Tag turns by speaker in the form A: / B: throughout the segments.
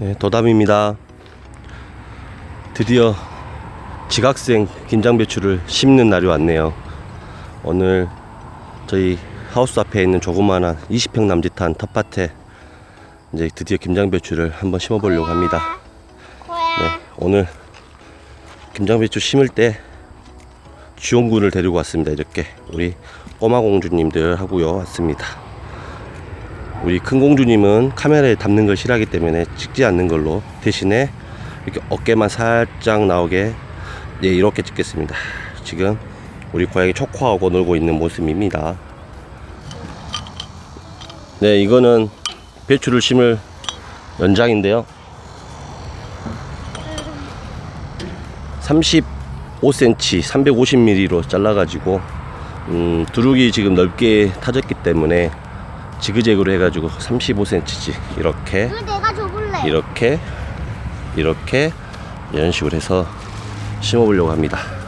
A: 네, 도담입니다. 드디어 지각생 김장 배추를 심는 날이 왔네요. 오늘 저희 하우스 앞에 있는 조그마한 20평 남짓한 텃밭에 이제 드디어 김장 배추를 한번 심어보려고 합니다. 네, 오늘 김장 배추 심을 때 지원군을 데리고 왔습니다. 이렇게 우리 꼬마 공주님들 하고요 왔습니다. 우리 큰 공주님은 카메라에 담는 걸 싫어하기 때문에 찍지 않는 걸로 대신에 이렇게 어깨만 살짝 나오게 예 이렇게 찍겠습니다. 지금 우리 고양이 초코하고 놀고 있는 모습입니다. 네 이거는 배추를 심을 연장인데요. 35cm, 350mm로 잘라 가지고 음, 두둑이 지금 넓게 타졌기 때문에 지그재그로 해가지고 35cm씩 이렇게. 이렇게 이렇게 이런 식으로 해서 심어보려고 합니다.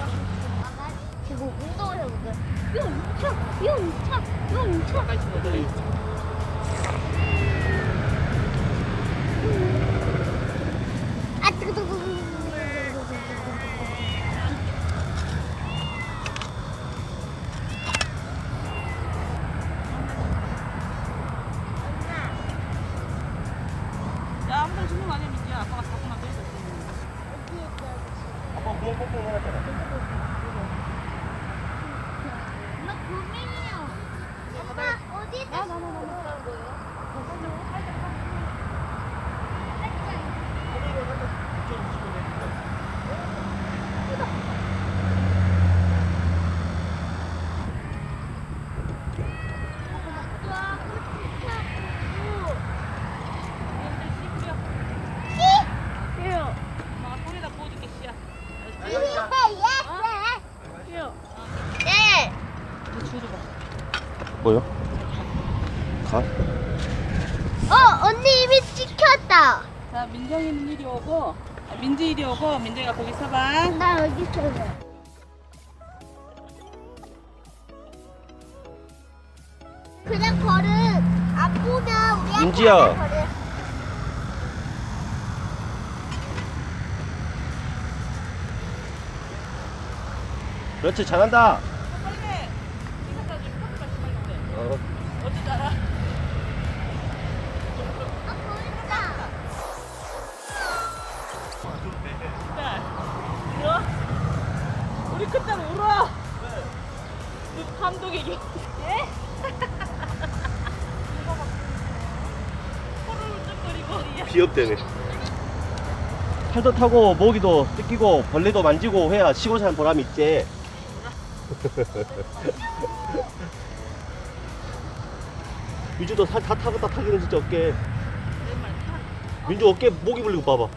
A: 해놨잖아.
B: 엄마 고민이요. 엄마 어디다? 와,
C: 엄마가 손에다 부어줄게, 씨야.
B: 네.
C: 이거 주워줘봐.
A: 뭐요? 가?
B: 어, 언니 이미 찍혔다.
C: 자, 민정이는 이리 오고, 아, 민지 이리 오고, 민정이가 거기 서봐.
B: 나 여기 있어. 그냥 버릇 안 보면 우리한테
A: 민지야.
B: 안 버릇.
A: 그렇지 잘한다.
C: 빨리 해. 이거 다 지금 커피 마시고
A: 어.
C: 어디 따라?
B: 아, 보인다.
C: 딸. 울어? 우리 큰딸 울어. 그 감독에게. 예? 코를 울적거리고.
A: 비업되네. 팔도 타고 모기도 뜯기고 벌레도 만지고 해야 시골 사는 보람이 있지. 민주도 살다 타고 다 타기는 진짜 어깨. 민주 어깨 모기 물리고 봐봐.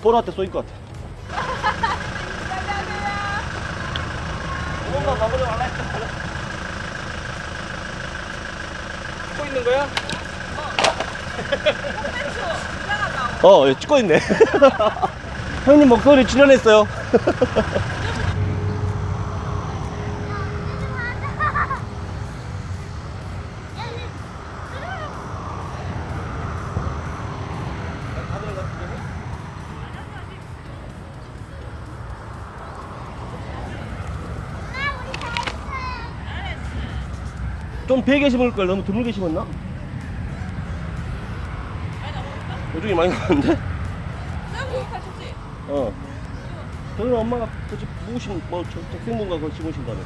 A: 보라한테 쏘일 것 같아. 마무리 말라. 찍고 있는 거야? 어, 예, 찍고 있네. 형님 목소리 출연했어요. 좀 베게 심을 걸 너무 드물게 심었나? 요즘이 많이 나왔는데? 어. 저는 엄마가 그집 무신 뭐 저- 적생분가 그거 심으신다며.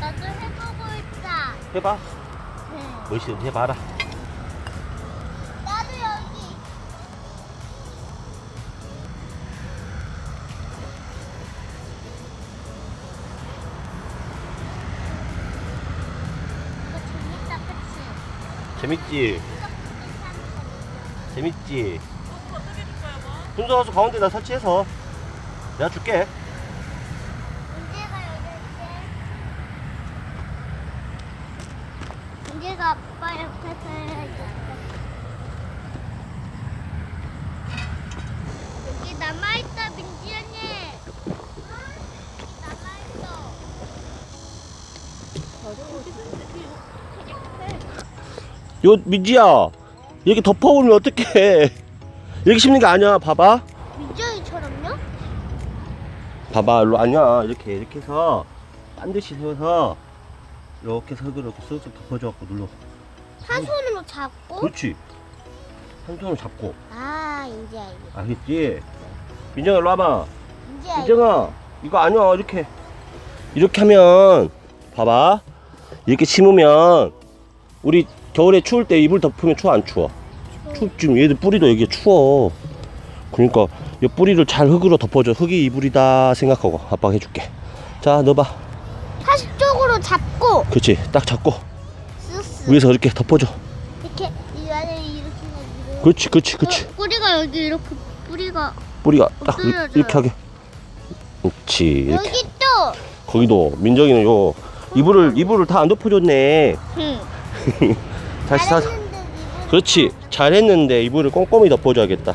B: 나도 해보고 있다.
A: 해봐.
B: 응.
A: 멋있는지 해봐라. 재밌지? 재밌지? 분수 가서 가운데다 설치해서 내가 줄게.
B: 문제가 여기 있지. 문제가 아빠 옆에서 해야지. 여기 남아있다, 민지 언니. 여기 남아있어.
A: 요 민지야. 이렇게 덮어오면 어떡해. 이렇게 심는 게 아니야. 봐봐.
B: 민정이처럼요?
A: 봐봐. 일로 아니야. 이렇게 이렇게 해서 반드시 세워서 이렇게 석으로 이렇게 쓱쓱 덮어줘갖고 눌러.
B: 한 손으로 잡고.
A: 그렇지. 한 손으로 잡고.
B: 아 이제 알겠.
A: 알겠지? 민정아 일로 와봐.
B: 이제 알겠.
A: 민정아 이거 아니야. 이렇게. 이렇게 하면 봐봐. 이렇게 심으면 우리 겨울에 추울 때 이불 덮으면 추워 안 추워? 춥지 얘들 뿌리도 여기 추워 그러니까 이 뿌리를 잘 흙으로 덮어줘 흙이 이불이다 생각하고 아빠가 해줄게 자 넣어봐
B: 한쪽으로 잡고.
A: 그렇지 딱 잡고
B: 쓱쓱.
A: 위에서 이렇게 덮어줘
B: 이렇게 이 안에 이렇게.
A: 그렇지 그렇지 그렇지
B: 어, 뿌리가 여기 이렇게 뿌리가
A: 뿌리가 딱 이-
B: 엎드려져요.
A: 이렇게 하게 그렇지 이렇게
B: 여기 또.
A: 거기도 민정이는 요 이불을 이불을 다 안 덮어줬네
B: 응.
A: 다시
B: 이거
A: 그렇지. 잘했는데 이불을 꼼꼼히 덮어줘야겠다.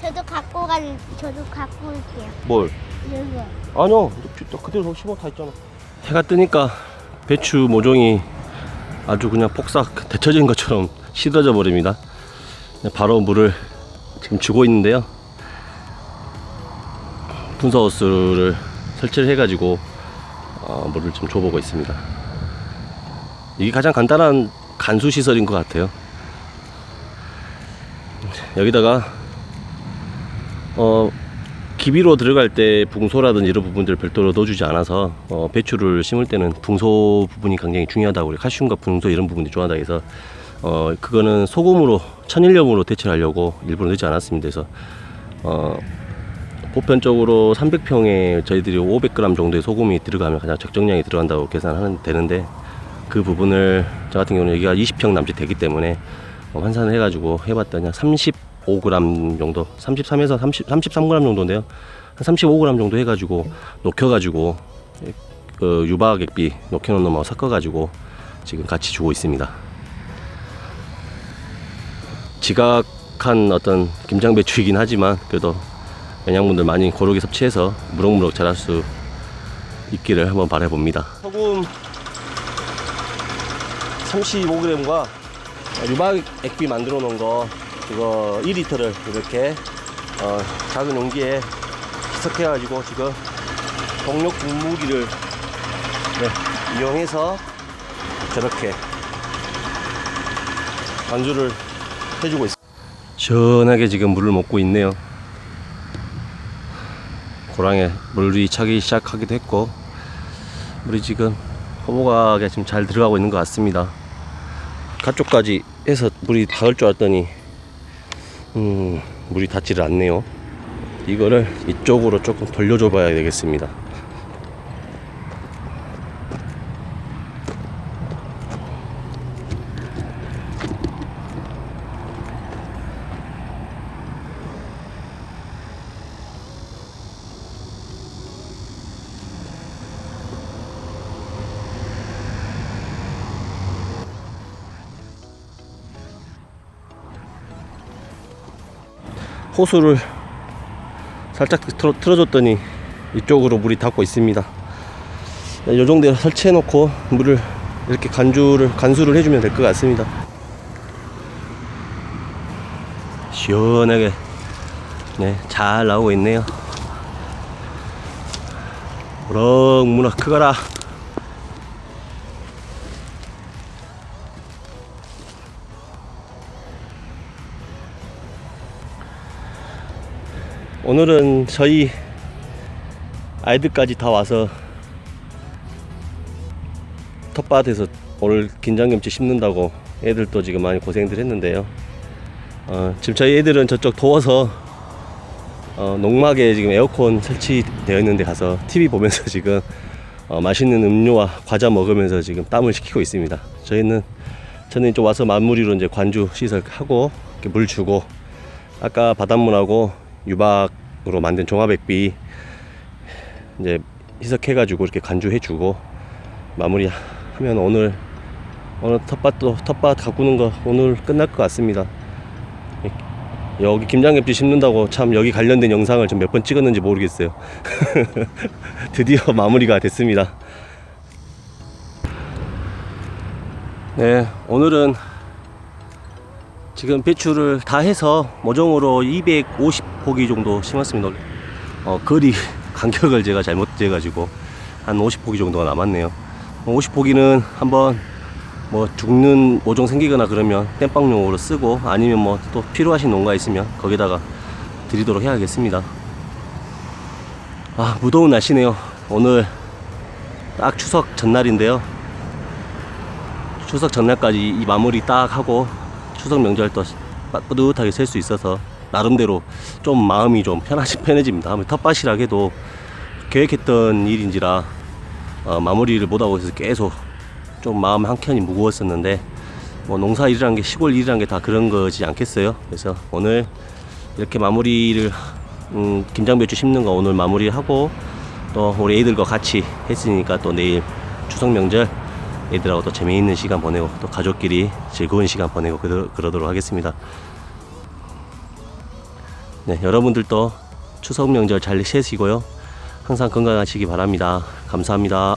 B: 저도 갖고 간 저도 갖고 올게요.
A: 뭘?
B: 이거.
A: 아니요. 너 그대로 심어 다 있잖아. 해가 뜨니까 배추 모종이 아주 그냥 폭삭 데쳐진 것처럼 시들어져 버립니다. 바로 물을 지금 주고 있는데요. 분사호스를 설치를 해가지고 어, 물을 좀 줘보고 있습니다 이게 가장 간단한 간수 시설인 것 같아요. 여기다가 어 기비로 들어갈 때 붕소라든지 이런 부분들을 별도로 넣어주지 않아서 어, 배추를 심을 때는 붕소 부분이 굉장히 중요하다고 그래 칼슘과 붕소 이런 부분이 중요하다 해서 어, 그거는 소금으로 천일염으로 대체를 하려고 일부러 넣지 않았습니다. 그래서 어, 보편적으로 300평에 저희들이 500g 정도의 소금이 들어가면 가장 적정량이 들어간다고 계산하는 되는데 그 부분을 저 같은 경우는 여기가 20평 남짓 되기 때문에 어, 환산을 해가지고 해봤더니 한 35g 정도 33에서 30, 33g 정도인데요. 한 35g 정도 해가지고 녹여가지고 그 유박액비 녹여놓은 놈하고 섞어가지고 지금 같이 주고 있습니다. 지각한 어떤 김장배추이긴 하지만 그래도 영양분들 많이 고르게 섭취해서 무럭무럭 자랄 수 있기를 한번 바라봅니다. 소금 35g과 유박 액비 만들어 놓은 거 그거 2리터를 이렇게 어, 작은 용기에 희석해 가지고 지금 동력 분무기를 네, 이용해서 저렇게 반주를 해주고 있습니다. 시원하게 지금 물을 먹고 있네요. 고랑에 물이 차기 시작하기도 했고 물이 지금 허브각에 지금 잘 들어가고 있는 것 같습니다 가쪽까지 해서 물이 닿을 줄 알았더니 음, 물이 닿지를 않네요. 이거를 이쪽으로 조금 돌려줘 봐야 되겠습니다 호수를 살짝 틀어, 틀어줬더니 이쪽으로 물이 닿고 있습니다. 이 정도에 설치해 놓고 물을 이렇게 간주를 간수를 해주면 될 것 같습니다. 시원하게 네, 잘 나오고 있네요. 무럭무럭 크거라. 오늘은 저희 아이들까지 다 와서 텃밭에서 오늘 긴장김치 심는다고 애들도 지금 많이 고생들 했는데요. 어, 지금 저희 애들은 저쪽 더워서 어, 농막에 지금 에어컨 설치되어 있는데 가서 TV 보면서 지금 어, 맛있는 음료와 과자 먹으면서 지금 땀을 식히고 있습니다. 저희는 저는 좀 와서 마무리로 이제 관주 시설하고 물 주고 아까 바닷물하고 유박으로 만든 종합액비 이제 희석해 가지고 이렇게 간주해 주고 마무리 하면 오늘 오늘 텃밭도 텃밭 가꾸는 거 오늘 끝날 것 같습니다. 여기 김장김치 심는다고 참 여기 관련된 영상을 좀 몇 번 찍었는지 모르겠어요. 드디어 마무리가 됐습니다. 네, 오늘은 지금 배추를 다 해서 모종으로 250 포기 정도 심었습니다. 어, 거리 간격을 제가 잘못 재가지고 한 50포기 정도가 남았네요. 50포기는 한번 뭐 죽는 모종 생기거나 그러면 땜빵용으로 쓰고 아니면 뭐 또 필요하신 농가 있으면 거기다가 드리도록 해야겠습니다. 아, 무더운 날씨네요. 오늘 딱 추석 전날인데요. 추석 전날까지 이 마무리 딱 하고 추석 명절 또 뿌듯하게 셀 수 있어서 나름대로 좀 마음이 좀 편하시 편해집니다. 텃밭이라 해도 계획했던 일인지라 어, 마무리를 못하고 있어서 계속 좀 마음 한켠이 무거웠었는데 뭐 농사 일이란 게 시골 일이란 게 다 그런 거지 않겠어요? 그래서 오늘 이렇게 마무리를 음, 김장배추 심는 거 오늘 마무리하고 또 우리 애들과 같이 했으니까 또 내일 추석 명절 애들하고 또 재미있는 시간 보내고 또 가족끼리 즐거운 시간 보내고 그러, 그러도록 하겠습니다. 네, 여러분들도 추석 명절 잘 쉬시고요. 항상 건강하시기 바랍니다. 감사합니다.